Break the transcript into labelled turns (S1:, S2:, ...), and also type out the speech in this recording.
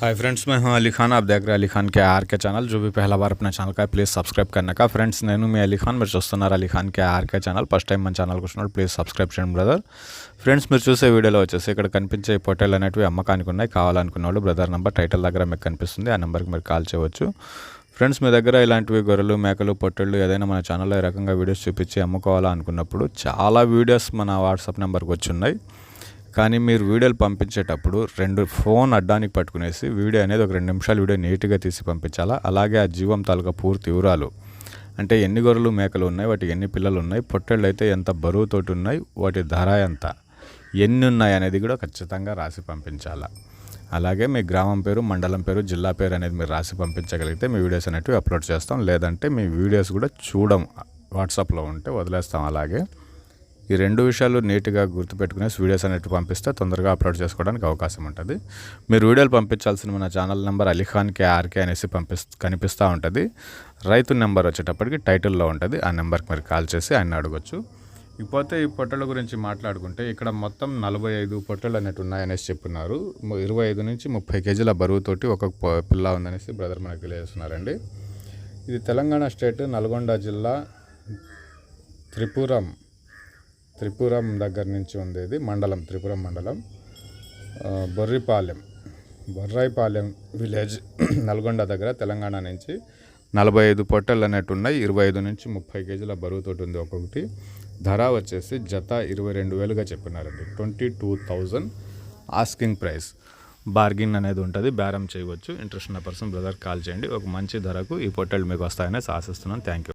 S1: Hi friends मैं हूं अली खान आप देख रहे हैं अली खान के आर के ఛానల్ जो भी पहला बार अपना ఛానల్ का ప్లీజ్ సబ్స్క్రైబ్ करने का ఫ్రెండ్స్ నేను మీ అలీ ఖాన్ మీరు చూస్తున్నారు Ali Khan K R K channel first time మన ఛానల్కి వచ్చినప్పుడు ప్లీజ్ సబ్స్క్రైబ్ చేయండి బ్రదర్ ఫ్రెండ్స్ మీరు చూసే వీడియోలో వచ్చేసి ఇక్కడ కనిపించే ఈ పొట్టేలు అనేటివి అమ్మకానికి ఉన్నాయి కావాలనుకున్న వాళ్ళు బ్రదర్ నెంబర్ టైటిల్ దగ్గర మీకు కనిపిస్తుంది ఆ నెంబర్కి మీరు కాల్ చేయవచ్చు ఫ్రెండ్స్ మీ దగ్గర ఇలాంటివి గొర్రెలు మేకలు పొట్టేళ్ళు ఏదైనా మన ఛానల్లో ఈ రకంగా వీడియోస్ చూపించి అమ్ముకోవాలా అనుకున్నప్పుడు చాలా వీడియోస్ మన వాట్సాప్ నెంబర్కి వచ్చి ఉన్నాయి కానీ మీరు వీడియోలు పంపించేటప్పుడు రెండు ఫోన్ అడ్డానికి పట్టుకునేసి వీడియో అనేది ఒక రెండు నిమిషాలు వీడియో నీట్గా తీసి పంపించాలా? అలాగే ఆ జీవం తాలూకా పూర్తి వివరాలు. అంటే ఎన్ని గొర్రెలు మేకలు ఉన్నాయి? వాటికి ఎన్ని పిల్లలు ఉన్నాయి? పొట్టెళ్ళు అయితే ఎంత బరువుతోటి ఉన్నాయి? వాటి ధర ఎంత? ఎన్ని ఉన్నాయి అనేది కూడా ఖచ్చితంగా రాసి పంపించాలా? అలాగే మీ గ్రామం పేరు మండలం పేరు జిల్లా పేరు అనేది మీరు రాసి పంపించగలిగితే మీ వీడియోస్ అనేటివి అప్లోడ్ చేస్తాం. లేదంటే మీ వీడియోస్ కూడా చూడం. వాట్సాప్లో ఉంటే వదిలేస్తాం అలాగే. ఈ రెండు విషయాలు నీట్గా గుర్తుపెట్టుకునే వీడియోస్ అనేవి పంపిస్తే తొందరగా అప్లోడ్ చేసుకోవడానికి అవకాశం ఉంటుంది. మీరు వీడియోలు పంపించాల్సిన మన ఛానల్ నెంబర్ అలీఖాన్ కేఆర్కే అనేసి పంపిస్ కనిపిస్తూ ఉంటుంది. రైతు నెంబర్ వచ్చేటప్పటికి టైటిల్లో ఉంటుంది. ఆ నెంబర్కి మీరు కాల్ చేసి ఆయన అడగొచ్చు. ఇకపోతే ఈ పొట్టల గురించి మాట్లాడుకుంటే ఇక్కడ మొత్తం నలభై ఐదు పొట్టలు అనేవి ఉన్నాయనేసి చెప్పున్నారు. ఇరవై ఐదు నుంచి ముప్పై కేజీల బరువుతోటి ఒక పిల్ల ఉందనేసి బ్రదర్ మనకు తెలియజేస్తున్నారండి. ఇది తెలంగాణ స్టేట్ నల్గొండ జిల్లా త్రిపురం త్రిపురం దగ్గర నుంచి ఉండేది మండలం త్రిపురం మండలం. బొర్రిపాలెం. బొర్రాయిపాలెం విలేజ్ నల్గొండ దగ్గర తెలంగాణ నుంచి నలభై ఐదు పొట్టలు అనేట్టు ఉన్నాయి. ఇరవై ఐదు నుంచి ముప్పై కేజీల బరువుతోటి ఉంది ఒక్కొక్కటి. ధర వచ్చేసి జత ఇరవై రెండు వేలుగా చెప్పినారండి. Twenty two thousand asking price. Bargain అనేది ఉంటుంది. బేరం చేయవచ్చు. ఇంట్రెస్ట్ ఉన్న పర్సన్ బ్రదర్ కాల్ చేయండి. ఒక మంచి ధరకు ఈ పొట్టలు మీకు వస్తాయని ఆశిస్తున్నాను. Thank you.